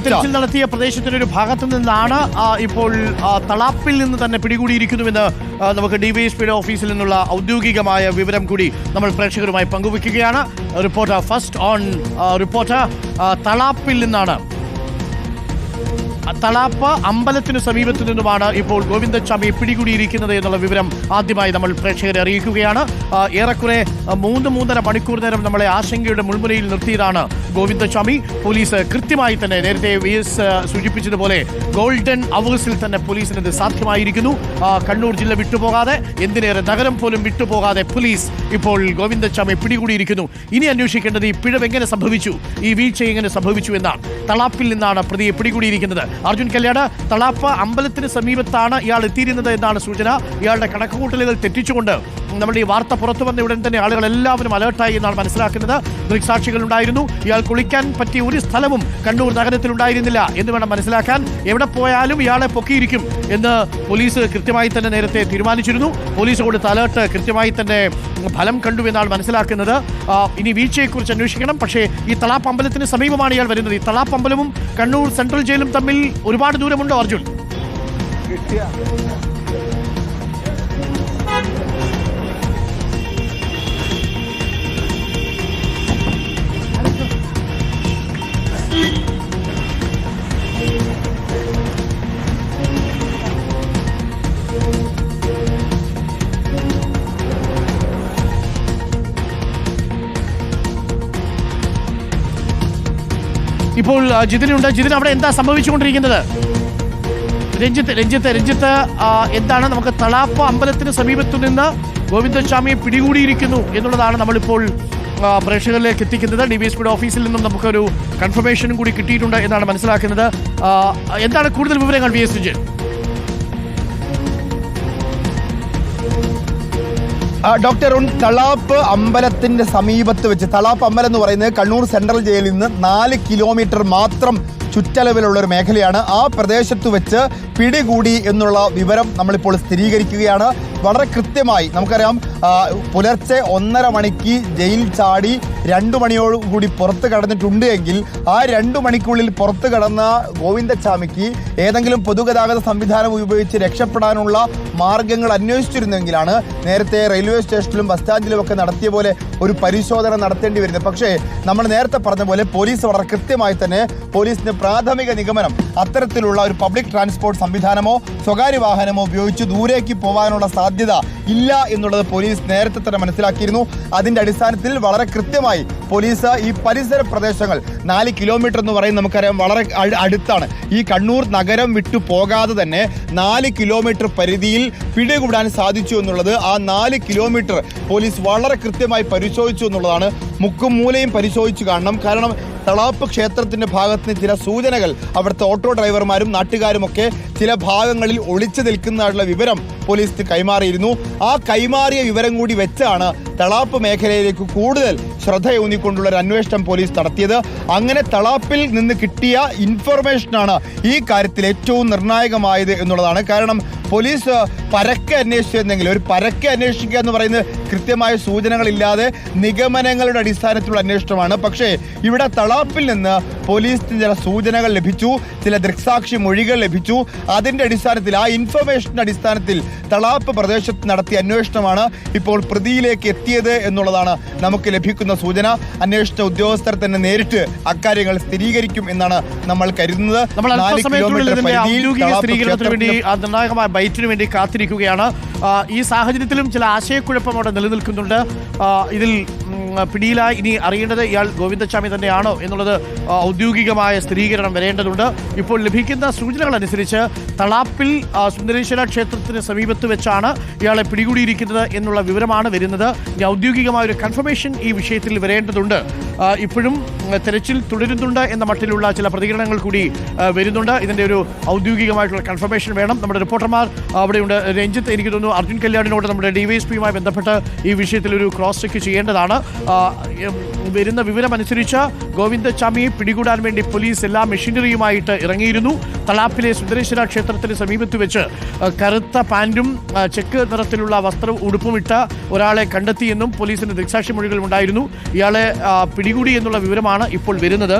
തിരച്ചിൽ നടത്തിയ പ്രദേശത്തിന്റെ ഒരു ഭാഗത്തു നിന്നാണ് ഇപ്പോൾ തളാപ്പിൽ നിന്ന് തന്നെ പിടികൂടിയിരിക്കുന്നുവെന്ന് നമുക്ക് ഡിവൈഎസ്പിയുടെ ഓഫീസിൽ നിന്നുള്ള ഔദ്യോഗികമായ വിവരം കൂടി നമ്മൾ പ്രേക്ഷകരുമായി പങ്കുവയ്ക്കുകയാണ് റിപ്പോർട്ടർ ഫസ്റ്റ് ഓൺ റിപ്പോർട്ടർ തളാപ്പിൽ നിന്നാണ് തളാപ്പ് അമ്പലത്തിന് സമീപത്തു നിന്നുമാണ് ഇപ്പോൾ ഗോവിന്ദസ്വാമിയെ പിടികൂടിയിരിക്കുന്നത് എന്നുള്ള വിവരം ആദ്യമായി നമ്മൾ പ്രേക്ഷകരെ അറിയിക്കുകയാണ്. ഏറെക്കുറെ മൂന്ന് മൂന്നര മണിക്കൂർ നേരം നമ്മളെ ആശങ്കയുടെ മുൾമുനയിൽ നിർത്തിയതാണ് ഗോവിന്ദസ്വാമി. പോലീസ് കൃത്യമായി തന്നെ നേരത്തെ വി എസ് സൂചിപ്പിച്ചതുപോലെ ഗോൾഡൻ അവേഴ്സിൽ തന്നെ പോലീസിന് ഇത് സാധ്യമായിരിക്കുന്നു. കണ്ണൂർ ജില്ല വിട്ടുപോകാതെ എന്തിനേറെ നഗരം പോലും വിട്ടുപോകാതെ പോലീസ് ഇപ്പോൾ ഗോവിന്ദസ്വാമി പിടികൂടിയിരിക്കുന്നു. ഇനി അന്വേഷിക്കേണ്ടത് ഈ പിഴവ് എങ്ങനെ സംഭവിച്ചു? ഈ വീഴ്ച എങ്ങനെ സംഭവിച്ചു എന്നാണ്. തളാപ്പിൽ നിന്നാണ് പ്രതിയെ പിടികൂടിയിരിക്കുന്നത്. അർജുൻ കല്യാട് തളാപ്പ അമ്പലത്തിന് സമീപത്താണ് ഇയാൾ എത്തിയിരുന്നത് എന്നാണ് സൂചന. ഇയാളുടെ കണക്കുകൂട്ടലുകൾ തെറ്റിച്ചുകൊണ്ട് നമ്മുടെ ഈ വാർത്ത പുറത്തു വന്ന ഉടൻ തന്നെ ആളുകൾ എല്ലാവരും അലേർട്ടായി എന്നാണ് മനസ്സിലാക്കുന്നത്. ദൃക്സാക്ഷികൾ ഉണ്ടായിരുന്നു. ഇയാൾ കുളിക്കാൻ പറ്റിയ ഒരു സ്ഥലവും കണ്ണൂർ നഗരത്തിൽ ഉണ്ടായിരുന്നില്ല എന്ന് വേണം മനസ്സിലാക്കാൻ. എവിടെ പോയാലും ഇയാളെ പൊക്കിയിരിക്കും എന്ന് പോലീസ് കൃത്യമായി തന്നെ നേരത്തെ തീരുമാനിച്ചിരുന്നു. പോലീസ് കൊടുത്ത അലേർട്ട് കൃത്യമായി തന്നെ ഫലം കണ്ടു എന്നാണ് മനസ്സിലാക്കുന്നത്. ഇനി വീഴ്ചയെക്കുറിച്ച് അന്വേഷിക്കണം. പക്ഷേ ഈ തളാപ്പ് അമ്പലത്തിന് സമീപമാണ് ഇയാൾ വരുന്നത്. ഈ തളാപ്പ് അമ്പലവും കണ്ണൂർ സെൻട്രൽ ജയിലും തമ്മിൽ ഒരുപാട് ദൂരമുണ്ടോ അർജുൻ. ഇപ്പോൾ ജിതിനുണ്ട്. ജിതിൻ അവിടെ എന്താ സംഭവിച്ചുകൊണ്ടിരിക്കുന്നത്? രഞ്ജിത്ത് രഞ്ജിത്ത് രഞ്ജിത്ത് എന്താണ് നമുക്ക് തളാപ്പ് അമ്പലത്തിന് സമീപത്തു നിന്ന് ഗോവിന്ദസ്വാമിയെ പിടികൂടിയിരിക്കുന്നു എന്നുള്ളതാണ് നമ്മളിപ്പോൾ പ്രേക്ഷകരിലേക്ക് എത്തിക്കുന്നത്. ഡി ബി എസ് പിയുടെ ഓഫീസിൽ നിന്നും നമുക്കൊരു കൺഫർമേഷനും കൂടി കിട്ടിയിട്ടുണ്ട് എന്നാണ് മനസ്സിലാക്കുന്നത്. എന്താണ് കൂടുതൽ വിവരങ്ങൾ വി എസ് വിജയൻ ഡോക്ടർ ഉൺ തളാപ്പ് അമ്പലത്തിന്റെ സമീപത്ത് വെച്ച് തളാപ്പ് അമ്പലം എന്ന് പറയുന്നത് കണ്ണൂർ സെൻട്രൽ ജയിലിൽ നിന്ന് നാല് കിലോമീറ്റർ മാത്രം ചുറ്റളവിലുള്ള ഒരു മേഖലയാണ്. ആ പ്രദേശത്ത് വെച്ച് പിടികൂടി എന്നുള്ള വിവരം നമ്മളിപ്പോൾ സ്ഥിരീകരിക്കുകയാണ്. വളരെ കൃത്യമായി നമുക്കറിയാം പുലർച്ചെ ഒന്നര മണിക്ക് ജയിൽ ചാടി രണ്ടു മണിയോട് കൂടി പുറത്ത് കടന്നിട്ടുണ്ട് എങ്കിൽ ആ രണ്ടു മണിക്കുള്ളിൽ പുറത്ത് കടന്ന ഗോവിന്ദച്ചാമിക്ക് ഏതെങ്കിലും പൊതുഗതാഗത സംവിധാനം ഉപയോഗിച്ച് രക്ഷപ്പെടാനുള്ള മാർഗങ്ങൾ അന്വേഷിച്ചിരുന്നെങ്കിലാണ് നേരത്തെ റെയിൽവേ സ്റ്റേഷനിലും ബസ് സ്റ്റാൻഡിലും ഒക്കെ നടത്തിയ പോലെ ഒരു പരിശോധന നടത്തേണ്ടി വരുന്നത്. പക്ഷേ നമ്മൾ നേരത്തെ പറഞ്ഞ പോലെ പോലീസ് വളരെ കൃത്യമായി തന്നെ പോലീസിന് പ്രാഥമിക നിഗമനം അത്തരത്തിലുള്ള ഒരു പബ്ലിക് ട്രാൻസ്പോർട്ട് സംവിധാനമോ സ്വകാര്യ വാഹനമോ ഉപയോഗിച്ച് ദൂരേക്ക് പോകാനുള്ള സാധ്യത ഇല്ല എന്നുള്ളത് പോലീസ് നേരത്തെ തന്നെ മനസ്സിലാക്കിയിരുന്നു. അതിന്റെ അടിസ്ഥാനത്തിൽ വളരെ കൃത്യമായി പോലീസ് ഈ പരിസര പ്രദേശങ്ങൾ നാല് കിലോമീറ്റർ എന്ന് പറയുന്നത് നമുക്കറിയാം വളരെ അടുത്താണ്. ഈ കണ്ണൂർ നഗരം വിട്ടു പോകാതെ തന്നെ നാല് കിലോമീറ്റർ പരിധിയിൽ പിടികൂടാൻ സാധിച്ചു എന്നുള്ളത് ആ നാല് കിലോമീറ്റർ പോലീസ് വളരെ കൃത്യമായി പരിശോധിച്ചു എന്നുള്ളതാണ്. മുക്കും മൂലയും പരിശോധിച്ചു കാണണം. കാരണം തളാപ്പ് ക്ഷേത്രത്തിന്റെ ഭാഗത്തിന് ചില സൂചനകൾ അവിടുത്തെ ഓട്ടോ ഡ്രൈവർമാരും നാട്ടുകാരും ഒക്കെ ചില ഭാഗങ്ങളിൽ ഒളിച്ചു നിൽക്കുന്നതായിട്ടുള്ള വിവരം പോലീസ് കൈമാറിയിരുന്നു. ആ കൈമാറിയ വിവരം കൂടി വെച്ചാണ് തളാപ്പ് മേഖലയിലേക്ക് കൂടുതൽ ശ്രദ്ധയൂന്നിക്കൊണ്ടുള്ള ഒരു അന്വേഷണം പോലീസ് നടത്തിയത്. അങ്ങനെ തളാപ്പിൽ നിന്ന് കിട്ടിയ ഇൻഫർമേഷനാണ് ഈ കാര്യത്തിൽ ഏറ്റവും നിർണായകമായത് എന്നുള്ളതാണ്. കാരണം പോലീസ് പരക്കെ അന്വേഷിച്ചിരുന്നെങ്കിൽ ഒരു പരക്കെ അന്വേഷിക്കുക എന്ന് പറയുന്നത് കൃത്യമായ സൂചനകളില്ലാതെ നിഗമനങ്ങളുടെ അടിസ്ഥാനത്തിലുള്ള അന്വേഷണമാണ്. പക്ഷേ ഇവിടെ തളാപ്പിൽ നിന്ന് പോലീസിന് ചില സൂചനകൾ ലഭിച്ചു ചില ദൃക്സാക്ഷി മൊഴികൾ ലഭിച്ചു. അതിന്റെ അടിസ്ഥാനത്തിൽ ആ ഇൻഫർമേഷന്റെ അടിസ്ഥാനത്തിൽ തളാപ്പ് പ്രദേശത്ത് നടത്തിയ അന്വേഷണമാണ് ഇപ്പോൾ പ്രതിയിലേക്ക് എത്തിയത് എന്നുള്ളതാണ് നമുക്ക് ലഭിക്കുന്ന സൂചന. അന്വേഷണ ഉദ്യോഗസ്ഥർ തന്നെ നേരിട്ട് അക്കാര്യങ്ങൾ സ്ഥിരീകരിക്കും എന്നാണ് നമ്മൾ കരുതുന്നത്. നാല് കിലോമീറ്റർ പരിധിയിൽ സ്ഥിരീകരണത്തിന് വേണ്ടി കാത്തിരിക്കുകയാണ്. ഈ സാഹചര്യത്തിലും ചില ആശയക്കുഴപ്പം അവിടെ നിലനിൽക്കുന്നുണ്ട്. ഇതിൽ പിടിയിലായി ഇനി അറിയേണ്ടത് ഇയാൾ ഗോവിന്ദസ്വാമി തന്നെയാണോ എന്നുള്ളത് ഔദ്യോഗികമായ സ്ഥിരീകരണം വരേണ്ടതുണ്ട്. ഇപ്പോൾ ലഭിക്കുന്ന സൂചനകൾ അനുസരിച്ച് തളാപ്പിൽ സുന്ദരേശ്വര ക്ഷേത്രത്തിന് സമീപത്ത് വെച്ചാണ് ഇയാളെ പിടികൂടിയിരിക്കുന്നത് എന്നുള്ള വിവരമാണ് വരുന്നത്. ഇനി ഔദ്യോഗികമായ ഒരു കൺഫർമേഷൻ ഈ വിഷയത്തിൽ വരേണ്ടതുണ്ട്. ഇപ്പോഴും തെരച്ചിൽ തുടരുന്നുണ്ട് എന്ന മട്ടിലുള്ള ചില പ്രതികരണങ്ങൾ കൂടി വരുന്നുണ്ട്. ഇതിന്റെ ഒരു ഔദ്യോഗികമായിട്ടുള്ള കൺഫർമേഷൻ വേണം. നമ്മുടെ റിപ്പോർട്ടർമാർ അവിടെയുണ്ട്. രഞ്ജിത്ത് എനിക്ക് തോന്നുന്നു അർജുൻ കല്യാണിനോട് നമ്മുടെ ഡിവൈഎസ്പിയുമായി ബന്ധപ്പെട്ട് ഈ വിഷയത്തിൽ ഒരു ക്രോസ് ചെക്ക് ചെയ്യേണ്ടതാണ്. വരുന്ന വിവരമനുസരിച്ച് ഗോവിന്ദച്ചാമിയെ പിടികൂടാൻ വേണ്ടി പോലീസ് എല്ലാ മെഷീനറിയുമായിട്ട് ഇറങ്ങിയിരുന്നു. തളാപ്പിലെ സുന്ദരേശ്വര ക്ഷേത്രത്തിന് സമീപത്ത് വെച്ച് കറുത്ത പാന്റും ചെക്ക് നിറത്തിലുള്ള വസ്ത്രം ഉടുപ്പുമിട്ട ഒരാളെ കണ്ടെത്തിയെന്നും പോലീസിന് ദൃക്സാക്ഷി മൊഴികൾ ഉണ്ടായിരുന്നു ഇയാളെ പിടികൂടി എന്നുള്ള വിവരമാണ് ഇപ്പോൾ വരുന്നത്.